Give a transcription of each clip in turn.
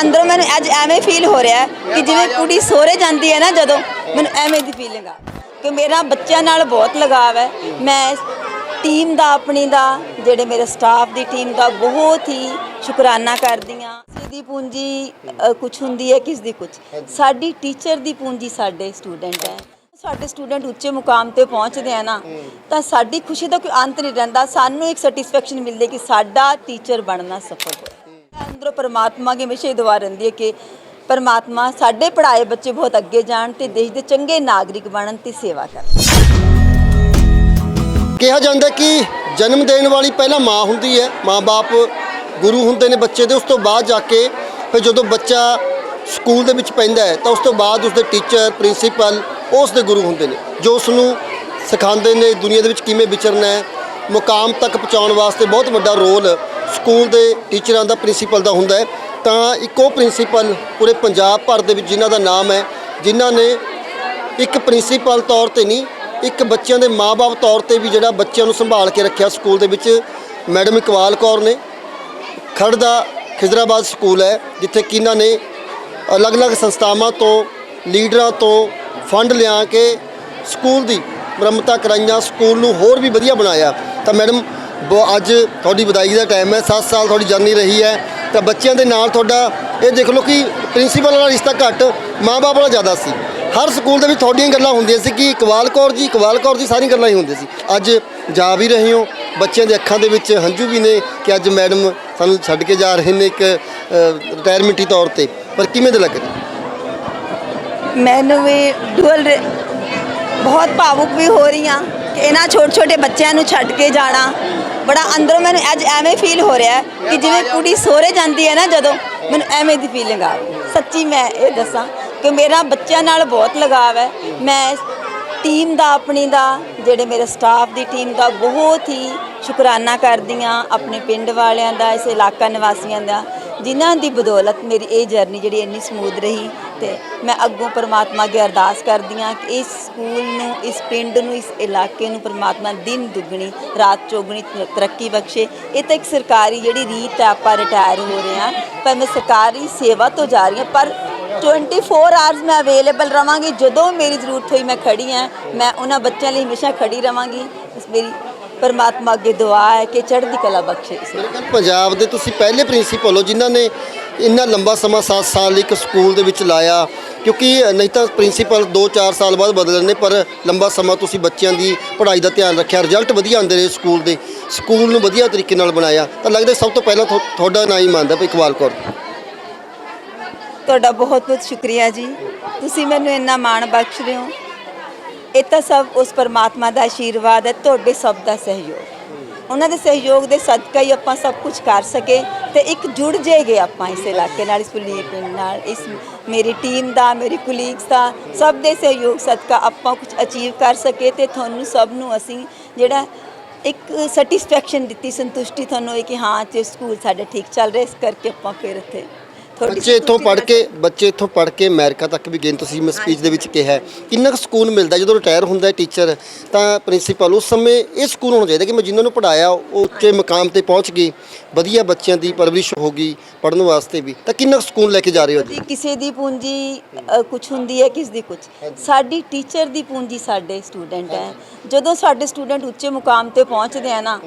ਅੰਦਰੋਂ ਮੈਨੂੰ ਅੱਜ ਐਵੇਂ ਫੀਲ ਹੋ ਰਿਹਾ ਕਿ ਜਿਵੇਂ ਕੁੜੀ ਸੋਹਰੇ ਜਾਂਦੀ ਹੈ ਨਾ ਜਦੋਂ, ਮੈਨੂੰ ਐਵੇਂ ਦੀ ਫੀਲਿੰਗ ਆ। ਕਿ ਮੇਰਾ ਬੱਚਿਆਂ ਨਾਲ ਬਹੁਤ ਲਗਾਵ ਹੈ। ਮੈਂ ਟੀਮ ਦਾ, ਆਪਣੀ ਦਾ, ਜਿਹੜੇ ਮੇਰੇ ਸਟਾਫ ਦੀ ਟੀਮ ਦਾ ਬਹੁਤ ਹੀ ਸ਼ੁਕਰਾਨਾ ਕਰਦੀ ਹਾਂ। ਕਿਸੇ ਦੀ ਪੂੰਜੀ ਕੁਝ ਹੁੰਦੀ ਹੈ, ਕਿਸ ਦੀ ਕੁਝ ਸਾਡੀ ਟੀਚਰ ਦੀ ਪੂੰਜੀ ਸਾਡੇ ਸਟੂਡੈਂਟ ਹੈ। ਸਾਡੇ ਸਟੂਡੈਂਟ ਉੱਚੇ ਮੁਕਾਮ ਤੇ ਪਹੁੰਚਦੇ ਆ ਨਾ, ਤਾਂ ਸਾਡੀ ਖੁਸ਼ੀ ਦਾ ਕੋਈ ਅੰਤ ਨਹੀਂ ਰਹਿੰਦਾ। ਸਾਨੂੰ ਇੱਕ ਸੈਟੀਸਫੈਕਸ਼ਨ ਮਿਲਦੀ ਕਿ ਸਾਡਾ ਟੀਚਰ ਬਣਨਾ ਸਫਲ ਹੋਇਆ। ਅੰਦਰੋਂ ਪਰਮਾਤਮਾ ਦੀ ਹਮੇਸ਼ਾ ਹੀ ਦੁਆ ਰਹਿੰਦੀ ਹੈ ਕਿ ਪਰਮਾਤਮਾ ਸਾਡੇ ਪੜ੍ਹਾਏ ਬੱਚੇ ਬਹੁਤ ਅੱਗੇ ਜਾਣ ਤੇ ਦੇਸ਼ ਦੇ ਚੰਗੇ ਨਾਗਰਿਕ ਬਣਨ ਤੇ ਸੇਵਾ ਕਰਨ। ਕਿਹਾ ਜਾਂਦਾ ਕਿ ਜਨਮ ਦੇਣ ਵਾਲੀ ਪਹਿਲਾਂ ਮਾਂ ਹੁੰਦੀ ਹੈ। ਮਾਂ-ਬਾਪ ਗੁਰੂ ਹੁੰਦੇ ਨੇ ਬੱਚੇ ਦੇ, ਉਸ ਤੋਂ ਬਾਅਦ ਜਾ ਕੇ ਫਿਰ ਜਦੋਂ ਬੱਚਾ ਸਕੂਲ ਦੇ ਵਿੱਚ ਪੈਂਦਾ ਹੈ, ਤਾਂ ਉਸ ਤੋਂ ਬਾਅਦ ਉਸਦੇ ਟੀਚਰ, ਪ੍ਰਿੰਸੀਪਲ, ਉਸ ਦੇ ਗੁਰੂ ਹੁੰਦੇ ਨੇ, ਜੋ ਉਸ ਨੂੰ ਸਿਖਾਉਂਦੇ ਨੇ ਦੁਨੀਆ ਦੇ ਵਿੱਚ ਕਿਵੇਂ ਵਿਚਰਨਾ ਹੈ। ਮੁਕਾਮ ਤੱਕ ਪਹੁੰਚਾਉਣ ਵਾਸਤੇ ਬਹੁਤ ਵੱਡਾ ਰੋਲ ਸਕੂਲ ਦੇ ਟੀਚਰਾਂ ਦਾ ਪ੍ਰਿੰਸੀਪਲ ਦਾ ਹੁੰਦਾ ਹੈ। ਤਾਂ ਇੱਕੋ ਪ੍ਰਿੰਸੀਪਲ ਪੂਰੇ ਪੰਜਾਬ ਭਰ ਦੇ ਵਿੱਚ ਜਿਨ੍ਹਾਂ ਦਾ ਨਾਮ ਹੈ, ਜਿਨ੍ਹਾਂ ਨੇ ਇੱਕ ਪ੍ਰਿੰਸੀਪਲ ਤੌਰ ਤੇ ਨਹੀਂ, ਇੱਕ ਬੱਚਿਆਂ ਦੇ ਮਾਪੇ ਤੌਰ ਤੇ ਵੀ ਜਿਹੜਾ ਬੱਚਿਆਂ ਨੂੰ ਸੰਭਾਲ ਕੇ ਰੱਖਿਆ ਸਕੂਲ ਦੇ ਵਿੱਚ, ਮੈਡਮ ਇਕਬਾਲ ਕੌਰ ਨੇ। ਖੜ ਦਾ ਖਿਜ਼ਰਾਬਾਦ ਸਕੂਲ ਹੈ, ਜਿੱਥੇ ਕਿ ਇਹਨਾਂ ਨੇ ਅਲੱਗ-ਅਲੱਗ ਸੰਸਥਾਵਾਂ ਤੋਂ, ਲੀਡਰਾਂ ਤੋਂ ਫੰਡ ਲਿਆ ਕੇ ਸਕੂਲ ਦੀ ਮੁਰੰਮਤਾਂ ਕਰਾਈਆਂ, ਸਕੂਲ ਨੂੰ ਹੋਰ ਵੀ ਵਧੀਆ ਬਣਾਇਆ। ਤਾਂ ਮੈਡਮ ਬ- ਅੱਜ ਤੁਹਾਡੀ ਵਧਾਈ ਦਾ ਟਾਈਮ ਹੈ 7 ਸਾਲ ਤੁਹਾਡੀ ਜਰਨੀ ਰਹੀ ਹੈ, ਤਾਂ ਬੱਚਿਆਂ ਦੇ ਨਾਲ ਤੁਹਾਡਾ, ਇਹ ਦੇਖ ਲਓ ਕਿ ਪ੍ਰਿੰਸੀਪਲ ਵਾਲਾ ਰਿਸ਼ਤਾ ਘੱਟ ਮਾਪੇ ਵਾਲਾ ਜ਼ਿਆਦਾ ਸੀ। ਹਰ ਸਕੂਲ ਦੇ ਵਿੱਚ ਤੁਹਾਡੀਆਂ ਗੱਲਾਂ ਹੁੰਦੀਆਂ ਸੀ ਕਿ ਇਕਬਾਲ ਕੌਰ ਜੀ, ਇਕਬਾਲ ਕੌਰ ਜੀ ਸਾਰੀਆਂ ਗੱਲਾਂ ਹੀ ਹੁੰਦੀਆਂ ਸੀ। ਅੱਜ ਜਾ ਵੀ ਰਹੇ ਹੋ, ਬੱਚਿਆਂ ਦੇ ਅੱਖਾਂ ਦੇ ਵਿੱਚ ਹੰਝੂ ਵੀ ਨੇ ਕਿ ਅੱਜ ਮੈਡਮ ਸਾਨੂੰ ਛੱਡ ਕੇ ਜਾ ਰਹੇ ਨੇ ਇੱਕ ਰਿਟਾਇਰਮੈਂਟੀ ਤੌਰ ਤੇ। ਪਰ ਕਿਵੇਂ ਦੇ ਲੱਗ ਰਿਹਾ? ਮੈਨੂੰ ਵੀ ਡੂਅਲ ਬਹੁਤ ਭਾਵੁਕ ਵੀ ਹੋ ਰਹੀ ਹਾਂ ਕਿ ਇਹਨਾਂ ਛੋਟੇ ਛੋਟੇ ਬੱਚਿਆਂ ਨੂੰ ਛੱਡ ਕੇ ਜਾਣਾ ਬੜਾ ਅੰਦਰੋਂ ਮੈਨੂੰ ਅੱਜ ਐਵੇਂ ਫੀਲ ਹੋ ਰਿਹਾ ਕਿ ਜਿਵੇਂ ਕੁੜੀ ਸੋਹਰੇ ਜਾਂਦੀ ਹੈ ਨਾ ਜਦੋਂ ਮੈਨੂੰ ਐਵੇਂ ਦੀ ਫੀਲਿੰਗ ਆ ਰਹੀ। ਸੱਚੀ ਮੈਂ ਇਹ ਦੱਸਾਂ ਕਿ ਮੇਰਾ ਬੱਚਿਆਂ ਨਾਲ ਬਹੁਤ ਲਗਾਵ ਹੈ ਮੈਂ ਟੀਮ ਦਾ ਆਪਣੀ ਦਾ ਜਿਹੜੇ ਮੇਰੇ ਸਟਾਫ ਦੀ ਟੀਮ ਦਾ ਬਹੁਤ ਹੀ ਸ਼ੁਕਰਾਨਾ ਕਰਦੀ ਹਾਂ ਆਪਣੇ ਪਿੰਡ ਵਾਲਿਆਂ ਦਾ ਇਸ ਇਲਾਕਾ ਨਿਵਾਸੀਆਂ ਦਾ ਜਿਨ੍ਹਾਂ ਦੀ ਬਦੌਲਤ ਮੇਰੀ ਇਹ ਜਰਨੀ ਜਿਹੜੀ ਇੰਨੀ ਸਮੂਥ ਰਹੀ ਤੇ ਮੈਂ ਅੱਗੋਂ ਪਰਮਾਤਮਾ ਅੱਗੇ ਅਰਦਾਸ ਕਰਦੀ ਹਾਂ ਕਿ ਇਸ ਸਕੂਲ ਨੂੰ, ਇਸ ਪਿੰਡ ਨੂੰ, ਇਸ ਇਲਾਕੇ ਨੂੰ ਪਰਮਾਤਮਾ ਦਿਨ ਦੁੱਗਣੀ, ਰਾਤ ਚੌਗਣੀ ਤਰੱਕੀ ਬਖਸ਼ੇ। ਇਹ ਤਾਂ ਇੱਕ ਸਰਕਾਰੀ ਜਿਹੜੀ ਰੀਤ ਹੈ, ਆਪਾਂ ਰਿਟਾਇਰ ਹੋ ਰਹੇ ਹਾਂ। ਪਰ ਮੈਂ ਸਰਕਾਰੀ ਸੇਵਾ ਤੋਂ ਜਾ ਰਹੀ ਹਾਂ, ਪਰ 24 ਆਵਰਸ ਮੈਂ ਅਵੇਲੇਬਲ ਰਵਾਂਗੀ। ਜਦੋਂ ਮੇਰੀ ਜ਼ਰੂਰਤ ਹੋਈ, ਮੈਂ ਖੜੀ ਹਾਂ। ਮੈਂ ਉਹਨਾਂ ਬੱਚਿਆਂ ਲਈ ਹਮੇਸ਼ਾ ਖੜੀ ਰਵਾਂਗੀ। ਇਸ ਮੇਰੀ ਪਰਮਾਤਮਾ ਅੱਗੇ ਦੁਆ ਹੈ ਕਿ ਚੜ੍ਹਦੀ ਕਲਾ ਬਖਸ਼ੇ ਇਸ ਮੇਰੇ ਖਿਆਲ ਪੰਜਾਬ ਦੇ ਤੁਸੀਂ ਪਹਿਲੇ ਪ੍ਰਿੰਸੀਪਲ ਹੋ ਜਿਨ੍ਹਾਂ ਨੇ ਇੰਨਾ ਲੰਬਾ ਸਮਾਂ 7 ਸਾਲ ਇੱਕ ਸਕੂਲ ਦੇ ਵਿੱਚ ਲਾਇਆ ਕਿਉਂਕਿ ਨਹੀਂ ਤਾਂ ਪ੍ਰਿੰਸੀਪਲ 2-4 ਸਾਲ ਬਾਅਦ ਬਦਲਣ ਨੇ ਪਰ ਲੰਬਾ ਸਮਾਂ ਤੁਸੀਂ ਬੱਚਿਆਂ ਦੀ ਪੜ੍ਹਾਈ ਦਾ ਧਿਆਨ ਰੱਖਿਆ ਰਿਜ਼ਲਟ ਵਧੀਆ ਆਉਂਦੇ ਰਹੇ ਸਕੂਲ ਦੇ ਸਕੂਲ ਨੂੰ ਵਧੀਆ ਤਰੀਕੇ ਨਾਲ ਬਣਾਇਆ। ਤਾਂ ਲੱਗਦਾ ਸਭ ਤੋਂ ਪਹਿਲਾਂ ਤੁਹਾ- ਤੁਹਾਡਾ ਨਾਂ ਹੀ ਮੰਨਦਾ ਵੀ ਇਕਬਾਲ ਕੌਰ। ਤੁਹਾਡਾ ਬਹੁਤ ਬਹੁਤ ਸ਼ੁਕਰੀਆ ਜੀ। ਤੁਸੀਂ ਮੈਨੂੰ ਇੰਨਾ ਮਾਣ ਬਖਸ਼ ਰਹੇ ਹੋ। ਇਹ ਤਾਂ ਸਭ ਉਸ ਪਰਮਾਤਮਾ ਦਾ ਆਸ਼ੀਰਵਾਦ ਹੈ, ਤੁਹਾਡੇ ਸਭ ਦਾ ਸਹਿਯੋਗ। ਉਹਨਾਂ ਦੇ ਸਹਿਯੋਗ ਦੇ ਸਦਕਾ ਹੀ ਆਪਾਂ ਸਭ ਕੁਝ ਕਰ ਸਕੇ ਤੇ ਇੱਕ ਜੁੜ ਜਾਏਗੇ ਆਪਾਂ ਇਸ ਇਲਾਕੇ ਨਾਲ, ਇਸ ਕੁਲੀਗ ਪਿੰਡ ਨਾਲ, ਇਸ ਮੇਰੀ ਟੀਮ ਦਾ, ਮੇਰੀ ਕੁਲੀਗਸ ਦਾ, ਸਭ ਦੇ ਸਹਿਯੋਗ ਸਦਕਾ ਆਪਾਂ ਕੁਝ ਅਚੀਵ ਕਰ ਸਕੇ ਤੇ ਤੁਹਾਨੂੰ ਸਭ ਨੂੰ ਅਸੀਂ ਜਿਹੜਾ ਇੱਕ ਸੈਟੀਸਫੈਕਸ਼ਨ ਦਿੱਤੀ, ਸੰਤੁਸ਼ਟੀ ਤੁਹਾਨੂੰ ਇਹ ਕਿ ਹਾਂ ਤੇ ਸਕੂਲ ਸਾਡਾ ਠੀਕ ਚੱਲ ਰਿਹਾ, ਇਸ ਕਰਕੇ ਆਪਾਂ ਫਿਰ ਇੱਥੇ ਬੱਚੇ ਇੱਥੋਂ ਪੜ੍ਹ ਕੇ ਬੱਚੇ ਇੱਥੋਂ ਪੜ੍ਹ ਕੇ ਅਮਰੀਕਾ ਤੱਕ ਵੀ ਗਏ ਨੇ, ਤੁਸੀਂ ਮੈਂ ਸਪੀਚ ਦੇ ਵਿੱਚ ਕਿਹਾ ਹੈ। ਕਿੰਨਾ ਕੁ ਸਕੂਨ ਮਿਲਦਾ ਜਦੋਂ ਰਿਟਾਇਰ ਹੁੰਦਾ ਹੈ ਟੀਚਰ ਤਾਂ ਪ੍ਰਿੰਸੀਪਲ ਉਸ ਸਮੇਂ ਇਹ ਸਕੂਨ ਹੋਣਾ ਚਾਹੀਦਾ ਕਿ ਮੈਂ ਜਿਨ੍ਹਾਂ ਨੂੰ ਪੜਾਇਆ ਉਹ ਉੱਚੇ ਮੁਕਾਮ ਤੇ ਪਹੁੰਚ ਗਈ ਵਧੀਆ ਬੱਚਿਆਂ ਦੀ ਪਰਵਰਿਸ਼ ਹੋ ਗਈ ਪੜ੍ਹਨ ਵਾਸਤੇ ਵੀ। ਤਾਂ ਕਿੰਨਾ ਕੁ ਸਕੂਨ ਲੈ ਕੇ ਜਾ ਰਹੇ ਹੋ ਜੀ ਦੀ ਕਿਸੇ ਦੀ ਪੂੰਜੀ ਕੁਝ ਹੁੰਦੀ ਹੈ ਕਿਸ ਦੀ ਕੁਝ ਸਾਡੀ ਟੀਚਰ ਦੀ ਪੂੰਜੀ ਸਾਡੇ ਸਟੂਡੈਂਟ ਹੈ। ਜਦੋਂ ਸਾਡੇ ਸਟੂਡੈਂਟ ਉੱਚੇ ਮੁਕਾਮ ਤੇ ਪਹੁੰਚਦੇ ਆ ਨਾ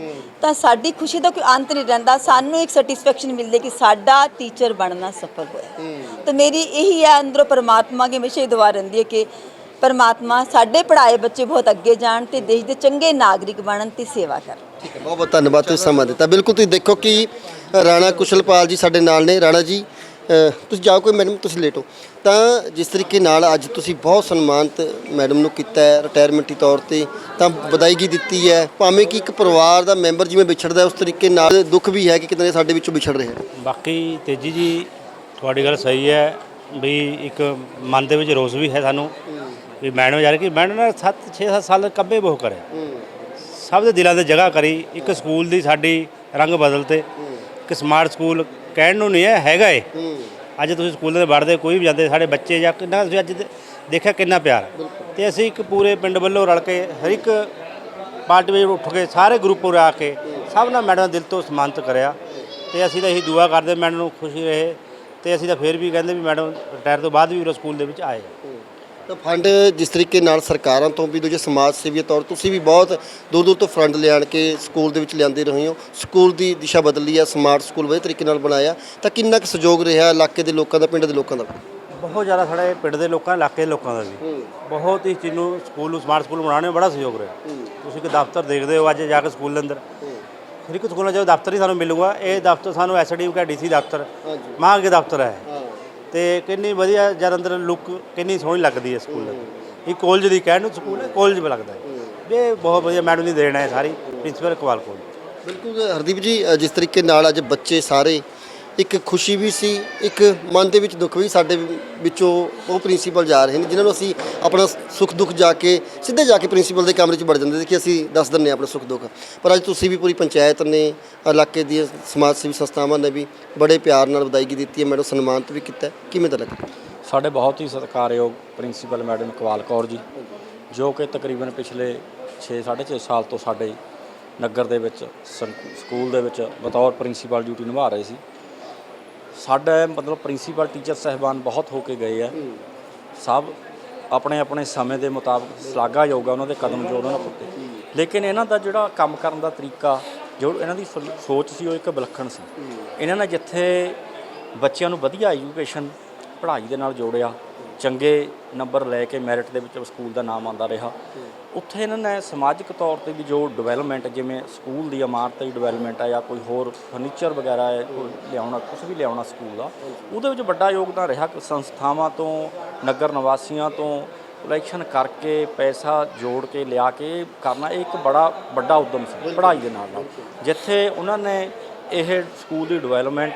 ਤਾਂ ਸਾਡੀ ਖੁਸ਼ੀ ਦਾ ਕੋਈ ਅੰਤ ਨਹੀਂ ਰਹਿੰਦਾ। ਸਾਨੂੰ ਇੱਕ ਸੈਟੀਸਫੈਕਸ਼ਨ ਮਿਲਦੀ ਕਿ ਸਾਡਾ ਟੀਚਰ ਬਣਨਾ ਹੋਇਆ। ਤਾਂ ਮੇਰੀ ਇਹੀ ਹੈ ਅੰਦਰੋਂ ਪਰਮਾਤਮਾ ਦੀ ਹਮੇਸ਼ਾ ਹੀ ਦੁਆ ਰਹਿੰਦੀ ਹੈ ਕਿ ਪਰਮਾਤਮਾ ਸਾਡੇ ਪੜ੍ਹਾਏ ਬੱਚੇ ਬਹੁਤ ਅੱਗੇ ਜਾਣ ਤੇ ਦੇਸ਼ ਦੇ ਚੰਗੇ ਨਾਗਰਿਕ ਬਣਨ ਤੇ ਸੇਵਾ ਕਰਨ। ਠੀਕ ਹੈ ਬਹੁਤ ਬਹੁਤ ਧੰਨਵਾਦ ਤੁਸੀਂ ਸਮਾਂ ਦਿੱਤਾ। ਬਿਲਕੁਲ ਤੁਸੀਂ ਦੇਖੋ ਕਿ ਰਾਣਾ ਕੁਸ਼ਲਪਾਲ ਜੀ ਸਾਡੇ ਨਾਲ ਨੇ। ਰਾਣਾ ਜੀ ਤੁਸੀਂ ਜਾਓ ਕੋਈ ਮੈਡਮ ਤੁਸੀਂ ਲੇਟੋ ਤਾਂ ਜਿਸ ਤਰੀਕੇ ਨਾਲ ਅੱਜ ਤੁਸੀਂ ਬਹੁਤ ਸਨਮਾਨਿਤ ਮੈਡਮ ਨੂੰ ਕੀਤਾ ਹੈ ਰਿਟਾਇਰਮੈਂਟੀ ਤੌਰ ਤੇ ਤਾਂ ਵਧਾਈਗੀ ਦਿੱਤੀ ਹੈ। ਭਾਵੇਂ ਕਿ ਇੱਕ ਪਰਿਵਾਰ ਦਾ ਮੈਂਬਰ ਜਿਵੇਂ ਵਿਛੜਦਾ ਉਸ ਤਰੀਕੇ ਨਾਲ ਦੁੱਖ ਵੀ ਹੈ ਕਿ ਕਿਤੇ ਸਾਡੇ ਵਿੱਚੋਂ ਵਿਛੜ ਰਿਹਾ ਹੈ। ਬਾਕੀ ਤੇਜੀ ਜੀ ਤੁਹਾਡੀ ਗੱਲ ਸਹੀ ਹੈ ਵੀ ਇੱਕ ਮਨ ਦੇ ਵਿੱਚ ਰੋਸ ਵੀ ਹੈ ਸਾਨੂੰ। ਵੀ ਮੈਡਮ ਯਾਰ ਕਿ ਮੈਡਮ ਨੇ 7 6 7 ਸਾਲ ਕੱਬੇ ਬਹੁ ਕਰੇ। ਸਭ ਦੇ ਦਿਲਾਂ ਤੇ ਜਗ੍ਹਾ ਕਰੀ, ਇੱਕ ਸਕੂਲ ਦੀ ਸਾਡੀ ਰੰਗ ਬਦਲਤੇ। ਇੱਕ ਸਮਾਰਟ ਸਕੂਲ ਕਹਿਣ ਨੂੰ ਨਹੀਂ ਹੈ, ਹੈਗਾ ਏ। ਅੱਜ ਤੁਸੀਂ ਸਕੂਲ ਦੇ ਵੜਦੇ ਕੋਈ ਵੀ ਜਾਂਦੇ, ਸਾਡੇ ਬੱਚੇ ਜਾਂ ਕਿੰਨਾ ਤੁਸੀਂ ਅੱਜ ਦੇਖਿਆ ਕਿੰਨਾ ਪਿਆਰ। ਤੇ ਅਸੀਂ ਇੱਕ ਪੂਰੇ ਪਿੰਡ ਵੱਲੋਂ ਰਲ ਕੇ ਹਰ ਇੱਕ ਪਾਰਟੀ ਵਿੱਚ ਉੱਠ ਕੇ ਸਾਰੇ ਗਰੁੱਪ ਉਰੇ ਆ ਕੇ ਸਭ ਨਾਲ ਮੈਡਮ ਦਿਲ ਤੋਂ ਸਨਮਾਨਿਤ ਕਰਿਆ। ਤੇ ਅਸੀਂ ਤਾਂ ਇਹੀ ਦੁਆ ਕਰਦੇ, ਮੈਡਮ ਨੂੰ ਖੁਸ਼ੀ ਰਹੇ। ਤੇ ਅਸੀਂ ਤਾਂ ਫਿਰ ਵੀ ਕਹਿੰਦੇ ਵੀ ਮੈਡਮ ਰਿਟਾਇਰ ਤੋਂ ਬਾਅਦ ਵੀ ਉਹ ਸਕੂਲ ਦੇ ਵਿੱਚ ਆਏ। ਤਾਂ ਫੰਡ ਜਿਸ ਤਰੀਕੇ ਨਾਲ ਸਰਕਾਰਾਂ ਤੋਂ ਵੀ ਦੂਜੇ ਸਮਾਜ ਸੇਵੀ ਤੌਰ ਤੁਸੀਂ ਵੀ ਬਹੁਤ ਦੂਰ ਦੂਰ ਤੋਂ ਫੰਡ ਲਿਆਣ ਕੇ ਸਕੂਲ ਦੇ ਵਿੱਚ ਲਿਆਂਦੇ ਰਹੇ ਹੋ। ਸਕੂਲ ਦੀ ਦਿਸ਼ਾ ਬਦਲੀ ਆ ਸਮਾਰਟ ਸਕੂਲ ਵਧੀਆ ਤਰੀਕੇ ਨਾਲ ਬਣਾਇਆ। ਤਾਂ ਕਿੰਨਾ ਕੁ ਸਹਿਯੋਗ ਰਿਹਾ ਇਲਾਕੇ ਦੇ ਲੋਕਾਂ ਦਾ ਪਿੰਡ ਦੇ ਲੋਕਾਂ ਦਾ? ਬਹੁਤ ਜ਼ਿਆਦਾ ਸਾਡੇ ਪਿੰਡ ਦੇ ਲੋਕਾਂ ਇਲਾਕੇ ਦੇ ਲੋਕਾਂ ਦਾ ਵੀ। ਬਹੁਤ ਹੀ ਚੀਜ਼ ਨੂੰ ਸਕੂਲ ਨੂੰ ਸਮਾਰਟ ਸਕੂਲ ਬਣਾਉਣੇ ਬੜਾ ਸਹਿਯੋਗ ਰਿਹਾ। ਤੁਸੀਂ ਕਿ ਦਫ਼ਤਰ ਦੇਖਦੇ ਹੋ ਅੱਜ ਜਾ ਕੇ ਸਕੂਲ ਦੇ ਅੰਦਰ। ਇੱਕ ਸਕੂਲਾਂ 'ਚ ਦਫ਼ਤਰ ਹੀ ਸਾਨੂੰ ਮਿਲੂਗਾ ਇਹ ਦਫ਼ਤਰ ਸਾਨੂੰ ਐਸਡੀ ਕਾ ਡੀਸੀ ਦਫ਼ਤਰ ਮਾਂ ਕੇ ਦਫ਼ਤਰ ਹੈ। ਤੇ ਕਿੰਨੀ ਵਧੀਆ ਜਦ ਅੰਦਰ ਲੁੱਕ ਕਿੰਨੀ ਸੋਹਣੀ ਲੱਗਦੀ ਹੈ ਸਕੂਲ ਇਹ ਕਾਲਜ ਦੀ ਕਹਿਣ ਨੂੰ ਸਕੂਲ ਹੈ ਕਾਲਜ ਵੀ ਲੱਗਦਾ ਹੈ। ਇਹ ਬਹੁਤ ਵਧੀਆ ਮੈਡਮ ਦੀ ਦੇਣ ਹੈ ਸਾਰੀ ਪ੍ਰਿੰਸੀਪਲ ਕਵਾਲ ਕੋਲ। ਬਿਲਕੁਲ ਹਰਦੀਪ ਜੀ ਜਿਸ ਤਰੀਕੇ ਨਾਲ ਅੱਜ ਬੱਚੇ ਸਾਰੇ ਇੱਕ ਖੁਸ਼ੀ ਵੀ ਸੀ, ਇੱਕ ਮਨ ਦੇ ਵਿੱਚ ਦੁੱਖ ਵੀ ਸਾਡੇ ਵਿੱਚੋਂ ਉਹ ਪ੍ਰਿੰਸੀਪਲ ਜਾ ਰਹੇ ਨੇ, ਜਿਨ੍ਹਾਂ ਨੂੰ ਅਸੀਂ ਆਪਣਾ ਸੁੱਖ ਦੁੱਖ ਜਾ ਕੇ, ਸਿੱਧੇ ਜਾ ਕੇ ਪ੍ਰਿੰਸੀਪਲ ਦੇ ਕਮਰੇ 'ਚ ਵੜ ਜਾਂਦੇ ਸੀ ਕਿ ਅਸੀਂ ਦੱਸ ਦਿੰਨੇ ਆਪਣਾ ਸੁੱਖ ਦੁੱਖ। ਪਰ ਅੱਜ ਤੁਸੀਂ ਵੀ ਪੂਰੀ ਪੰਚਾਇਤ ਨੇ, ਇਲਾਕੇ ਦੀਆਂ ਸਮਾਜ ਸੇਵੀ ਸੰਸਥਾਵਾਂ ਨੇ ਵੀ ਬੜੇ ਪਿਆਰ ਨਾਲ ਵਧਾਈ ਦਿੱਤੀ ਹੈ, ਮੈਡਮ ਸਨਮਾਨਿਤ ਵੀ ਕੀਤਾ ਕਿਵੇਂ ਦਾ ਲੱਗਾ ਸਾਡੇ ਬਹੁਤ ਹੀ ਸਤਿਕਾਰਯੋਗ ਪ੍ਰਿੰਸੀਪਲ ਮੈਡਮ ਇਕਬਾਲ ਕੌਰ ਜੀ, ਜੋ ਕਿ ਤਕਰੀਬਨ ਪਿਛਲੇ 6 6.5 ਸਾਲ ਤੋਂ ਸਾਡੇ ਨਗਰ ਦੇ ਵਿੱਚ, ਸੰ- ਸਕੂਲ ਦੇ ਵਿੱਚ ਬਤੌਰ ਪ੍ਰਿੰਸੀਪਲ ਡਿਊਟੀ ਨਿਭਾ ਰਹੇ ਸੀ। ਸਾਡਾ ਮਤਲਬ ਪ੍ਰਿੰਸੀਪਲ ਟੀਚਰ ਸਹਿਬਾਨ ਬਹੁਤ ਹੋ ਕੇ ਗਏ ਆ। ਸਭ ਆਪਣੇ ਆਪਣੇ ਸਮੇਂ ਦੇ ਮੁਤਾਬਕ ਸ਼ਲਾਘਾਯੋਗ ਆ ਉਹਨਾਂ ਦੇ ਕਦਮ ਜੋ ਉਹਨਾਂ ਨੇ ਪੁੱਟੇ ਲੇਕਿਨ ਇਹਨਾਂ ਦਾ ਜਿਹੜਾ ਕੰਮ ਕਰਨ ਦਾ ਤਰੀਕਾ ਜੋ ਇਹਨਾਂ ਦੀ ਸੋਚ ਸੀ ਉਹ ਇੱਕ ਵਿਲੱਖਣ ਸੀ। ਇਹਨਾਂ ਨੇ ਜਿੱਥੇ ਬੱਚਿਆਂ ਨੂੰ ਵਧੀਆ ਐਜੂਕੇਸ਼ਨ ਪੜ੍ਹਾਈ ਦੇ ਨਾਲ ਜੋੜਿਆ ਚੰਗੇ ਨੰਬਰ ਲੈ ਕੇ ਮੈਰਿਟ ਦੇ ਵਿੱਚ ਸਕੂਲ ਦਾ ਨਾਮ ਆਉਂਦਾ ਰਿਹਾ। ਉੱਥੇ ਇਹਨਾਂ ਨੇ ਸਮਾਜਿਕ ਤੌਰ ਤੇ ਵੀ ਜੋ ਡਿਵੈਲਪਮੈਂਟ ਜਿਵੇਂ ਸਕੂਲ ਦੀ ਇਮਾਰਤ ਦੀ ਡਿਵੈਲਪਮੈਂਟ ਹੈ ਜਾਂ ਕੋਈ ਹੋਰ ਫਰਨੀਚਰ ਵਗੈਰਾ ਹੈ, ਕੋਈ ਲਿਆਉਣਾ ਕੁਝ ਵੀ ਲਿਆਉਣਾ ਸਕੂਲ ਦਾ, ਉਹਦੇ ਵਿੱਚ ਵੱਡਾ ਯੋਗਦਾਨ ਰਿਹਾ ਕਿ ਸੰਸਥਾਵਾਂ ਤੋਂ, ਨਗਰ ਨਿਵਾਸੀਆਂ ਤੋਂ ਇਲੈਕਸ਼ਨ ਕਰਕੇ ਪੈਸਾ ਜੋੜ ਕੇ ਲਿਆ ਕੇ ਕਰਨਾ ਇਹ ਇੱਕ ਬੜਾ ਵੱਡਾ ਉਦਮ ਸੀ, ਪੜ੍ਹਾਈ ਦੇ ਨਾਲ ਨਾਲ। ਜਿੱਥੇ ਉਹਨਾਂ ਨੇ ਇਹ ਸਕੂਲ ਦੀ ਡਿਵੈਲਪਮੈਂਟ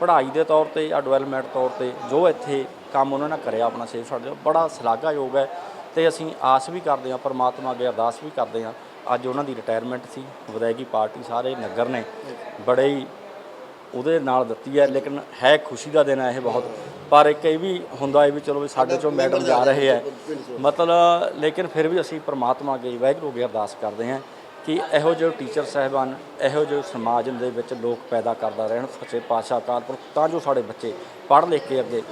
ਪੜ੍ਹਾਈ ਦੇ ਤੌਰ ਤੇ ਜਾਂ ਡਿਵੈਲਪਮੈਂਟ ਤੌਰ ਤੇ ਜੋ ਇੱਥੇ ਕੰਮ ਉਹਨਾਂ ਨੇ ਕਰਿਆ ਆਪਣਾ ਸੇਫ ਸਾਡੇ ਬੜਾ ਸ਼ਲਾਘਾਯੋਗ ਹੈ। ਤੇ ਅਸੀਂ ਆਸ ਵੀ ਕਰਦੇ ਹਾਂ, ਪਰਮਾਤਮਾ ਅੱਗੇ ਅਰਦਾਸ ਵੀ ਕਰਦੇ ਹਾਂ। ਅੱਜ ਉਹਨਾਂ ਦੀ ਰਿਟਾਇਰਮੈਂਟ ਸੀ, ਵਿਦਾਇਗੀ ਪਾਰਟੀ ਸਾਰੇ ਨਗਰ ਨੇ ਬੜੇ ਹੀ ਉਹਦੇ ਨਾਲ ਦਿੱਤੀ ਹੈ, ਲੇਕਿਨ ਹੈ ਖੁਸ਼ੀ ਦਾ ਦਿਨ ਹੈ ਇਹ ਬਹੁਤ। ਪਰ ਇੱਕ ਇਹ ਵੀ ਹੁੰਦਾ ਹੈ ਵੀ ਚਲੋ ਵੀ ਸਾਡੇ ਚੋਂ ਮੈਡਮ ਜਾ ਰਹੇ ਹੈ। ਮਤਲਬ ਲੇਕਿਨ ਫਿਰ ਵੀ ਅਸੀਂ ਪ੍ਰਮਾਤਮਾ ਅੱਗੇ ਵਾਹਿਗੁਰੂ ਅੱਗੇ ਅਰਦਾਸ ਕਰਦੇ ਹਾਂ ਕਿ ਇਹੋ ਜਿਹੇ ਟੀਚਰ ਸਹਿਬਾਨ, ਇਹੋ ਜਿਹੇ ਸਮਾਜ ਦੇ ਵਿੱਚ ਲੋਕ ਪੈਦਾ ਕਰਦਾ ਰਹਿਣ, ਸੱਚੇ ਪਾਤਸ਼ਾਹ ਅਕਾਲ ਤਾਂ ਜੋ ਸਾਡੇ ਬੱਚੇ ਪੜ੍ਹ ਲਿਖ ਕੇ ਅੱਗੇ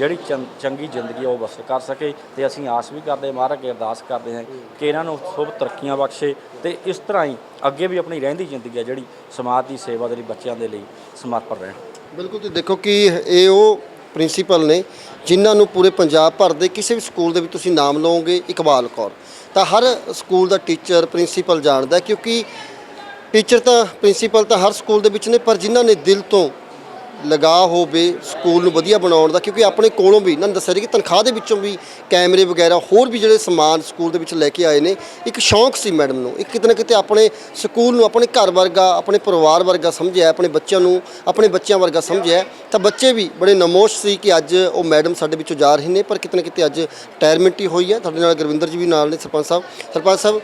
ਜਿਹੜੀ ਚੰ- ਚੰਗੀ ਜ਼ਿੰਦਗੀ ਆ, ਉਹ ਬਸਰ ਕਰ ਸਕੇ ਤੇ ਅਸੀਂ ਆਸ ਵੀ ਕਰਦੇ ਮਹਾਰਾਜ ਅੱਗੇ ਅਰਦਾਸ ਕਰਦੇ ਹਾਂ ਕਿ ਇਹਨਾਂ ਨੂੰ ਸ਼ੁਭ ਤਰੱਕੀਆਂ ਬਖਸ਼ੇ ਤੇ ਇਸ ਤਰ੍ਹਾਂ ਹੀ ਅੱਗੇ ਵੀ ਆਪਣੀ ਰਹਿੰਦੀ ਜ਼ਿੰਦਗੀ ਹੈ ਜਿਹੜੀ ਸਮਾਜ ਦੀ ਸੇਵਾ ਦੇ ਲਈ ਬੱਚਿਆਂ ਦੇ ਲਈ ਸਮਰਪਣ ਰਹਿਣ। ਬਿਲਕੁਲ ਤੁਸੀਂ ਦੇਖੋ ਕਿ ਇਹ ਉਹ ਪ੍ਰਿੰਸੀਪਲ ਨੇ ਜਿਨ੍ਹਾਂ ਨੂੰ ਪੂਰੇ ਪੰਜਾਬ ਭਰ ਦੇ ਕਿਸੇ ਵੀ ਸਕੂਲ ਦੇ ਵਿੱਚ ਤੁਸੀਂ ਨਾਮ ਲਓਗੇ, ਇਕਬਾਲ ਕੌਰ। ਤਾਂ ਹਰ ਸਕੂਲ ਦਾ ਟੀਚਰ, ਪ੍ਰਿੰਸੀਪਲ ਜਾਣਦਾ ਕਿਉਂਕਿ ਟੀਚਰ ਤਾਂ, ਪ੍ਰਿੰਸੀਪਲ ਤਾਂ ਹਰ ਸਕੂਲ ਦੇ ਵਿੱਚ ਨੇ, ਪਰ ਜਿਨ੍ਹਾਂ ਨੇ ਦਿਲ ਤੋਂ ਲਗਾ ਹੋਵੇ ਸਕੂਲ ਨੂੰ ਵਧੀਆ ਬਣਾਉਣ ਦਾ, ਕਿਉਂਕਿ ਆਪਣੇ ਕੋਲੋਂ ਵੀ ਇਹਨਾਂ ਨੇ ਦੱਸਿਆ ਸੀ ਕਿ ਤਨਖਾਹ ਦੇ ਵਿੱਚੋਂ ਵੀ ਕੈਮਰੇ ਵਗੈਰਾ, ਹੋਰ ਵੀ ਜਿਹੜੇ ਸਮਾਨ ਸਕੂਲ ਦੇ ਵਿੱਚ ਲੈ ਕੇ ਆਏ ਨੇ, ਇੱਕ ਸ਼ੌਂਕ ਸੀ ਮੈਡਮ ਨੂੰ, ਇੱਕ ਕਿਤੇ ਨਾ ਕਿਤੇ ਆਪਣੇ ਸਕੂਲ ਨੂੰ, ਆਪਣੇ ਘਰ ਵਰਗਾ, ਆਪਣੇ ਪਰਿਵਾਰ ਵਰਗਾ ਸਮਝਿਆ, ਆਪਣੇ ਬੱਚਿਆਂ ਨੂੰ, ਆਪਣੇ ਬੱਚਿਆਂ ਵਰਗਾ ਸਮਝਿਆ, ਤਾਂ ਬੱਚੇ ਵੀ ਬੜੇ ਨਮੋਸ਼ ਸੀ ਕਿ ਅੱਜ ਉਹ ਮੈਡਮ ਸਾਡੇ ਵਿੱਚੋਂ ਜਾ ਰਹੇ ਨੇ, ਪਰ ਕਿਤੇ ਨਾ ਕਿਤੇ ਅੱਜ ਰਿਟਾਇਰਮੈਂਟ ਹੀ ਹੋਈ ਹੈ। ਤੁਹਾਡੇ ਨਾਲ ਗੁਰਵਿੰਦਰ ਜੀ ਵੀ ਨਾਲ ਨੇ, ਸਰਪੰਚ ਸਾਹਿਬ। ਸਰਪੰਚ ਸਾਹਿਬ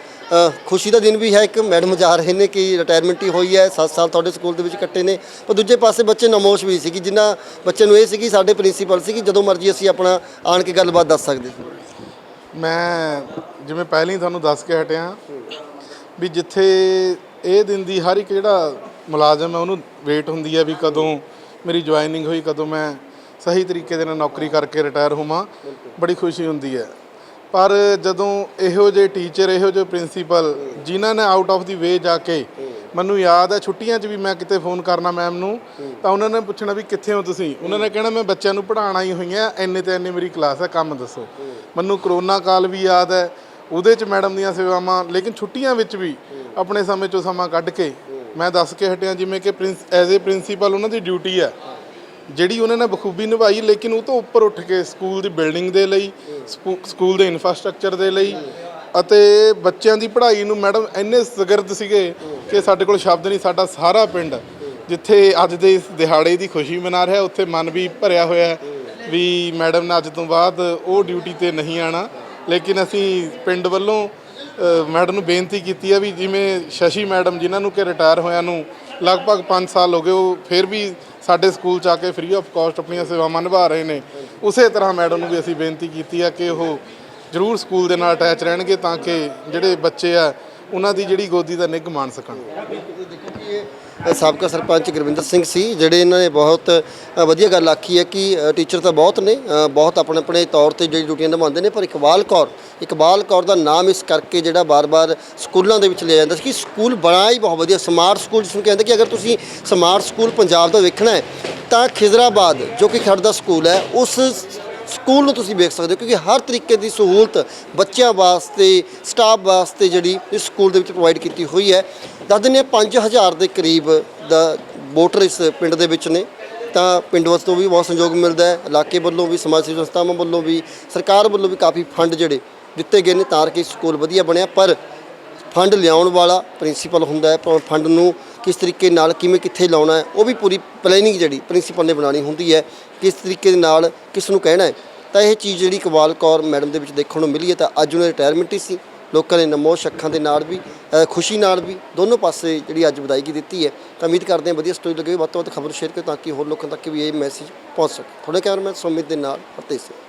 ਖੁਸ਼ੀ ਦਾ ਦਿਨ ਵੀ ਹੈ, ਇੱਕ ਮੈਡਮ ਜਾ ਰਹੇ ਨੇ ਕਿ ਰਿਟਾਇਰਮੈਂਟ ਹੀ ਹੋਈ ਹੈ 7 ਸਾਲ ਤੁਹਾਡੇ ਸਕੂਲ ਦੇ ਵਿੱਚ ਕੱਟੇ ਨੇ, ਪਰ ਦੂਜੇ ਪਾਸੇ ਬੱਚੇ ਨਮੋਸ਼ ਵੀ ਸੀਗੀ ਜਿੰਨਾ ਬੱਚੇ ਨੂੰ ਇਹ ਸੀਗੀ, ਸਾਡੇ ਪ੍ਰਿੰਸੀਪਲ ਸੀ ਕਿ ਜਦੋਂ ਮਰਜ਼ੀ ਅਸੀਂ ਆਪਣਾ ਆਣ ਕੇ ਗੱਲਬਾਤ ਦੱਸ ਸਕਦੇ ਸੀ। ਮੈਂ ਜਿਵੇਂ ਪਹਿਲਾਂ ਹੀ ਤੁਹਾਨੂੰ ਦੱਸ ਕੇ ਹਟਿਆ ਵੀ ਜਿੱਥੇ ਇਹ ਦਿਨ ਦੀ ਹਰ ਇੱਕ ਜਿਹੜਾ ਮੁਲਾਜ਼ਮ ਹੈ, ਉਹਨੂੰ ਵੇਟ ਹੁੰਦੀ ਹੈ ਵੀ ਕਦੋਂ ਮੇਰੀ ਜੁਆਇਨਿੰਗ ਹੋਈ, ਕਦੋਂ ਮੈਂ ਸਹੀ ਤਰੀਕੇ ਦੇ ਨਾਲ ਨੌਕਰੀ ਕਰਕੇ ਰਿਟਾਇਰ ਹੋਵਾਂ, ਬੜੀ ਖੁਸ਼ੀ ਹੁੰਦੀ ਹੈ। ਪਰ ਜਦੋਂ ਇਹੋ ਜਿਹੇ ਟੀਚਰ ਇਹੋ ਜਿਹੇ ਪ੍ਰਿੰਸੀਪਲ ਜਿਨ੍ਹਾਂ ਨੇ ਆਊਟ ਆਫ ਦੀ ਵੇ ਜਾ ਕੇ ਮੈਨੂੰ ਯਾਦ ਹੈ ਛੁੱਟੀਆਂ 'ਚ ਵੀ ਮੈਂ ਕਿਤੇ ਫੋਨ ਕਰਨਾ ਮੈਮ ਨੂੰ, ਤਾਂ ਉਹਨਾਂ ਨੇ ਪੁੱਛਣਾ ਵੀ ਕਿੱਥੇ ਹੋ ਤੁਸੀਂ? ਉਹਨਾਂ ਨੇ ਕਹਿਣਾ ਮੈਂ ਬੱਚਿਆਂ ਨੂੰ ਪੜ੍ਹਾਉਣਾ ਹੀ ਹੋਈਆਂ ਇੰਨੇ ਤੇ ਇੰਨੇ ਮੇਰੀ ਕਲਾਸ ਹੈ, ਕੰਮ ਦੱਸੋ। ਮੈਨੂੰ ਕਰੋਨਾ ਕਾਲ ਵੀ ਯਾਦ ਹੈ, ਉਹਦੇ 'ਚ ਮੈਡਮ ਦੀਆਂ ਸੇਵਾਵਾਂ, ਲੇਕਿਨ ਛੁੱਟੀਆਂ ਵਿੱਚ ਵੀ ਆਪਣੇ ਸਮੇਂ 'ਚੋਂ ਸਮਾਂ ਕੱਢ ਕੇ ਮੈਂ ਦੱਸ ਕੇ ਹਟਿਆ, ਜਿਵੇਂ ਕਿ ਪ੍ਰਿੰਸ ਐਜ਼ ਏ ਪ੍ਰਿੰਸੀਪਲ ਉਹਨਾਂ ਦੀ ਡਿਊਟੀ ਹੈ। ਜਿਹੜੀ ਉਹਨਾਂ ਨੇ ਬਖੂਬੀ ਨਿਭਾਈ, ਲੇਕਿਨ ਉਹ ਤੋਂ ਉੱਪਰ ਉੱਠ ਕੇ ਸਕੂਲ ਦੀ ਬਿਲਡਿੰਗ ਦੇ ਲਈ, ਸਕੂ- ਸਕੂਲ ਦੇ ਇਨਫਰਾਸਟ੍ਰਕਚਰ ਦੇ ਲਈ ਅਤੇ ਬੱਚਿਆਂ ਦੀ ਪੜ੍ਹਾਈ ਨੂੰ ਮੈਡਮ ਇੰਨੇ ਸਗਰਦ ਸੀਗੇ ਕਿ ਸਾਡੇ ਕੋਲ ਸ਼ਬਦ ਨਹੀਂ, ਸਾਡਾ ਸਾਰਾ ਪਿੰਡ ਜਿੱਥੇ ਅੱਜ ਦੇ ਇਸ ਦਿਹਾੜੇ ਦੀ ਖੁਸ਼ੀ ਮਨਾ ਰਿਹਾ, ਉੱਥੇ ਮਨ ਵੀ ਭਰਿਆ ਹੋਇਆ ਵੀ ਮੈਡਮ ਨੇ ਅੱਜ ਤੋਂ ਬਾਅਦ ਉਹ ਡਿਊਟੀ ਤੇ ਨਹੀਂ ਆਣਾ। ਲੇਕਿਨ ਅਸੀਂ ਪਿੰਡ ਵੱਲੋਂ ਮੈਡਮ ਨੂੰ ਬੇਨਤੀ ਕੀਤੀ ਆ ਵੀ ਜਿਵੇਂ ਸ਼ਸ਼ੀ ਮੈਡਮ ਜਿਨ੍ਹਾਂ ਨੂੰ ਕਿ ਰਿਟਾਇਰ ਹੋਇਆਂ ਨੂੰ ਲਗਭਗ 5 ਸਾਲ ਹੋ ਗਏ, ਉਹ ਫਿਰ ਵੀ ਸਾਡੇ ਸਕੂਲ ਚ ਆ ਕੇ ਫ੍ਰੀ ਆਫ ਕਾਸਟ ਆਪਣੀਆਂ ਸੇਵਾਵਾਂ ਨਿਭਾ ਰਹੇ ਨੇ। ਉਸੇ ਤਰ੍ਹਾਂ ਮੈਡਮ ਨੂੰ ਵੀ ਅਸੀਂ ਬੇਨਤੀ ਕੀਤੀ ਆ ਕਿ ਉਹ ਜ਼ਰੂਰ ਸਕੂਲ ਦੇ ਨਾਲ ਅਟੈਚ ਰਹਿਣਗੇ ਤਾਂ ਕਿ ਜਿਹੜੇ ਬੱਚੇ ਆ, ਉਹਨਾਂ ਦੀ ਜਿਹੜੀ ਗੋਦੀ ਦਾ ਨਿੱਘ ਮਾਣ ਸਕਣ। ਦੇਖੋ ਕਿ ਸਾਬਕਾ ਸਰਪੰਚ ਗੁਰਵਿੰਦਰ ਸਿੰਘ ਸੀ, ਜਿਹੜੇ ਇਹਨਾਂ ਨੇ ਬਹੁਤ ਵਧੀਆ ਗੱਲ ਆਖੀ ਹੈ ਕਿ ਟੀਚਰ ਤਾਂ ਬਹੁਤ ਨੇ ਬਹੁਤ ਆਪਣੇ ਆਪਣੇ ਤੌਰ ਤੇ ਜਿਹੜੀ ਡਿਊਟੀਆਂ ਨਿਭਾਉਂਦੇ ਨੇ, ਪਰ ਇਕਬਾਲ ਕੌਰ ਇਕਬਾਲ ਕੌਰ ਦਾ ਨਾਮ ਇਸ ਕਰਕੇ ਜਿਹੜਾ ਬਾਰ-ਬਾਰ ਸਕੂਲਾਂ ਦੇ ਵਿੱਚ ਲਿਆ ਜਾਂਦਾ ਸੀ ਕਿ ਸਕੂਲ ਬਣਾ ਹੀ ਬਹੁਤ ਵਧੀਆ, ਸਮਾਰਟ ਸਕੂਲ ਜਿਸ ਨੂੰ ਕਹਿੰਦੇ ਕਿ ਅਗਰ ਤੁਸੀਂ ਸਮਾਰਟ ਸਕੂਲ ਪੰਜਾਬ ਦਾ ਵੇਖਣਾ ਹੈ, ਤਾਂ ਖਿਜ਼ਰਾਬਾਦ, ਜੋ ਕਿ ਖੜ ਦਾ ਸਕੂਲ ਹੈ, ਉਸ ਸਕੂਲ ਨੂੰ ਤੁਸੀਂ ਵੇਖ ਸਕਦੇ ਹੋ, ਕਿਉਂਕਿ ਹਰ ਤਰੀਕੇ ਦੀ ਸਹੂਲਤ ਬੱਚਿਆਂ ਵਾਸਤੇ ਸਟਾਫ ਵਾਸਤੇ ਜਿਹੜੀ ਇਸ ਸਕੂਲ ਦੇ ਵਿੱਚ ਪ੍ਰੋਵਾਈਡ ਕੀਤੀ ਹੋਈ ਹੈ। ਦੱਸ ਦਿੰਦੇ ਹਾਂ 5000 ਦੇ ਕਰੀਬ ਦਾ ਵੋਟਰ ਇਸ ਪਿੰਡ ਦੇ ਵਿੱਚ ਨੇ। ਤਾਂ ਪਿੰਡ ਵੱਲੋਂ ਵੀ ਬਹੁਤ ਸਹਿਯੋਗ ਮਿਲਦਾ ਹੈ, ਇਲਾਕੇ ਵੱਲੋਂ ਵੀ, ਸਮਾਜ ਸੇਵੀ ਸੰਸਥਾਵਾਂ ਵੱਲੋਂ ਵੀ, ਸਰਕਾਰ ਵੱਲੋਂ ਵੀ ਕਾਫੀ ਫੰਡ ਜਿਹੜੇ ਦਿੱਤੇ ਗਏ ਨੇ ਤਾਂ ਕਿ ਸਕੂਲ ਵਧੀਆ ਬਣਿਆ। ਪਰ ਫੰਡ ਲਿਆਉਣ ਵਾਲਾ ਪ੍ਰਿੰਸੀਪਲ ਹੁੰਦਾ ਹੈ, ਪਰ ਫੰਡ ਨੂੰ ਕਿਸ ਤਰੀਕੇ ਨਾਲ ਕਿਵੇਂ ਕਿੱਥੇ ਲਾਉਣਾ ਹੈ, ਉਹ ਵੀ ਪੂਰੀ ਪਲੈਨਿੰਗ ਜਿਹੜੀ ਪ੍ਰਿੰਸੀਪਲ ਨੇ ਬਣਾਉਣੀ ਹੁੰਦੀ ਹੈ, ਕਿਸ ਤਰੀਕੇ ਦੇ ਨਾਲ ਕਿਸ ਨੂੰ ਕਹਿਣਾ ਹੈ। ਤਾਂ ਇਹ ਚੀਜ਼ ਜਿਹੜੀ ਕਵਾਲ ਕੌਰ ਮੈਡਮ ਦੇ ਵਿੱਚ ਦੇਖਣ ਨੂੰ ਮਿਲੀ ਹੈ, ਤਾਂ ਅੱਜ ਉਹਨਾਂ ਦੀ ਰਿਟਾਇਰਮੈਂਟ ਹੀ ਸੀ। ਲੋਕਾਂ ਨੇ ਨਮੋਸ਼ ਅੱਖਾਂ ਦੇ ਨਾਲ ਵੀ ਖੁਸ਼ੀ ਨਾਲ ਵੀ ਦੋਨੋਂ ਪਾਸੇ ਜਿਹੜੀ ਅੱਜ ਵਿਦਾਇਗੀ ਦਿੱਤੀ ਹੈ। ਤਾਂ ਉਮੀਦ ਕਰਦੇ ਹਾਂ ਵਧੀਆ ਸਟੋਰੀ ਲੱਗੇ ਵੱਧ ਤੋਂ ਵੱਧ ਖਬਰ ਸ਼ੇਅਰ ਕਰੋ ਤਾਂ ਕਿ ਹੋਰ ਲੋਕਾਂ ਤੱਕ ਵੀ ਇਹ ਮੈਸੇਜ ਪਹੁੰਚ ਸਕੇ। ਤੁਹਾਡੇ ਕੈਮਰਾਮੈਨ ਸੁਮਿਤ ਦੇ ਨਾਲ ਫਤਿਹ ਸਿੰਘ।